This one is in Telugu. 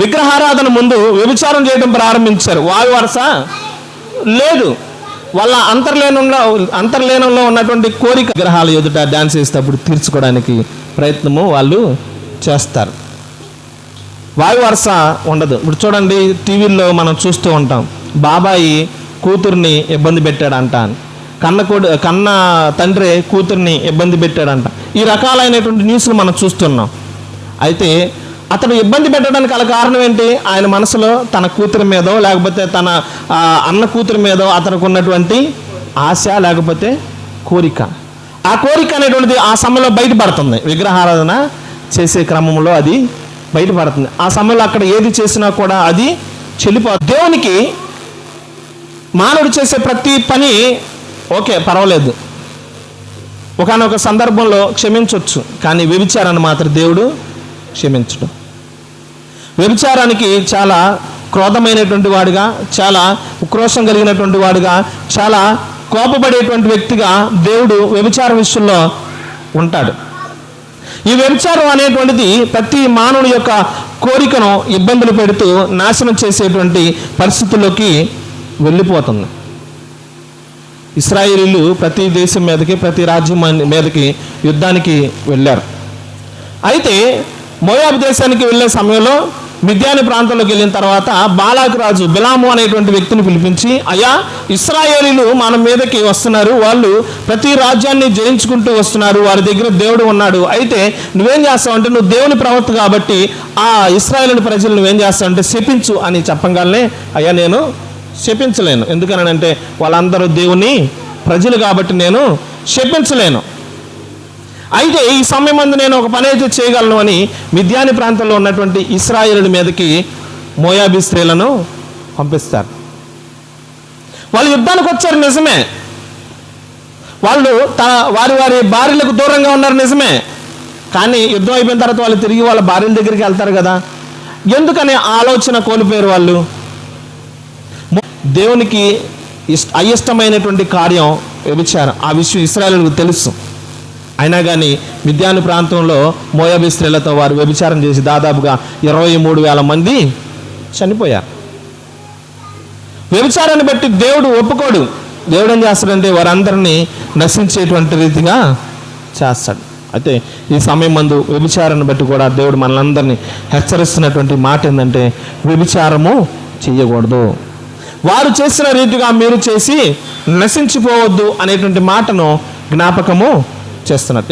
విగ్రహారాధన ముందు వ్యభిచారం చేయడం ప్రారంభించారు. వాయు వరస లేదు. వాళ్ళ అంతర్లీనంలో అంతర్లీనంలో ఉన్నటువంటి కోరిక విగ్రహాల ఎదుట డ్యాన్స్ చేసేటప్పుడు తీర్చుకోవడానికి ప్రయత్నము వాళ్ళు చేస్తారు. వాయు వరుస ఉండదు. ఇప్పుడు చూడండి టీవీల్లో మనం చూస్తూ ఉంటాం. బాబాయి కూతుర్ని ఇబ్బంది పెట్టాడంట. అని కన్న కొడు కన్న తండ్రి కూతుర్ని ఇబ్బంది పెట్టాడంట. ఈ రకాలైనటువంటి న్యూస్లు మనం చూస్తున్నాం. అయితే అతడు ఇబ్బంది పెట్టడానికి గల కారణం ఏంటి? ఆయన మనసులో తన కూతురి మీదో లేకపోతే తన అన్న కూతురి మీదో అతనికి ఉన్నటువంటి ఆశ లేకపోతే కోరిక. ఆ కోరిక అనేటువంటిది ఆ సమయంలో బయటపడుతుంది. విగ్రహారాధన చేసే క్రమంలో అది బయటపడుతుంది. ఆ సమయంలో అక్కడ ఏది చేసినా కూడా అది చెల్లిపో దేవునికి మానవుడు చేసే ప్రతి పని ఓకే పర్వాలేదు. ఒకనొక సందర్భంలో క్షమించవచ్చు కానీ వ్యభిచారాన్ని మాత్రం దేవుడు క్షమించడం. వ్యభిచారానికి చాలా క్రోధమైనటువంటి వాడుగా చాలా ఉక్రోషం కలిగినటువంటి వాడుగా చాలా కోపపడేటువంటి వ్యక్తిగా దేవుడు వ్యభిచార విషయంలో ఉంటాడు. ఈ వ్యభిచారం అనేటువంటిది ప్రతి మానవుని యొక్క కోరికను ఇబ్బందులు పెడుతూ నాశనం చేసేటువంటి పరిస్థితుల్లోకి వెళ్ళిపోతుంది. ఇస్రాయేలీలు ప్రతి దేశం మీదకి ప్రతి రాజ్యం మీదకి యుద్ధానికి వెళ్ళారు. అయితే మోయాబ్ దేశానికి వెళ్ళే సమయంలో మిద్యాని ప్రాంతంలోకి వెళ్ళిన తర్వాత బాలాకు రాజు బిలాము అనేటువంటి వ్యక్తిని పిలిపించి అయ్యా ఇస్రాయేలీలు మన మీదకి వస్తున్నారు. వాళ్ళు ప్రతి రాజ్యాన్ని జయించుకుంటూ వస్తున్నారు. వారి దగ్గర దేవుడు ఉన్నాడు. అయితే నువ్వేం చేస్తావు అంటే నువ్వు దేవుని ప్రవర్త కాబట్టి ఆ ఇస్రాయేల్ ప్రజలు నువ్వేం చేస్తావు అంటే శపించు అని చెప్పగానే అయ్యా నేను శపించలేను. ఎందుకనంటే వాళ్ళందరూ దేవుని ప్రజలు కాబట్టి నేను శపించలేను. అయితే ఈ సమయం అందు నేను ఒక పని అయితే చేయగలను అని మిద్యాని ప్రాంతంలో ఉన్నటువంటి ఇస్రాయేలుల మీదకి మోయాబీ స్త్రీలను పంపిస్తారు. వాళ్ళు యుద్ధానికి వచ్చారు నిజమే. వాళ్ళు తన వారి వారి భార్యలకు దూరంగా ఉన్నారు నిజమే. కానీ యుద్ధం అయిపోయిన తర్వాత వాళ్ళు తిరిగి వాళ్ళ భార్యల దగ్గరికి వెళ్తారు కదా. ఎందుకని ఆలోచన కోల్పోయారు వాళ్ళు? దేవునికి ఇష్ట అయిష్టమైనటువంటి కార్యం వ్యభిచారం ఆ విషయం ఇస్రాయలకు తెలుసు. అయినా కానీ మిద్యాను ప్రాంతంలో మోయాబీ స్త్రీలతో వారు వ్యభిచారం చేసి దాదాపుగా ఇరవై మూడు వేల మంది చనిపోయారు. వ్యభిచారాన్ని బట్టి దేవుడు ఒప్పుకోడు. దేవుడు ఏం చేస్తాడంటే వారందరినీ నశించేటువంటి రీతిగా చేస్తాడు. అయితే ఈ సమయం మందు వ్యభిచారాన్ని బట్టి కూడా దేవుడు మనలందరినీ హెచ్చరిస్తున్నటువంటి మాట ఏంటంటే వ్యభిచారము చేయకూడదు వారు చేసిన రీతిగా మీరు చేసి నశించిపోవద్దు అనేటువంటి మాటను జ్ఞాపకము చేస్తున్నట్టు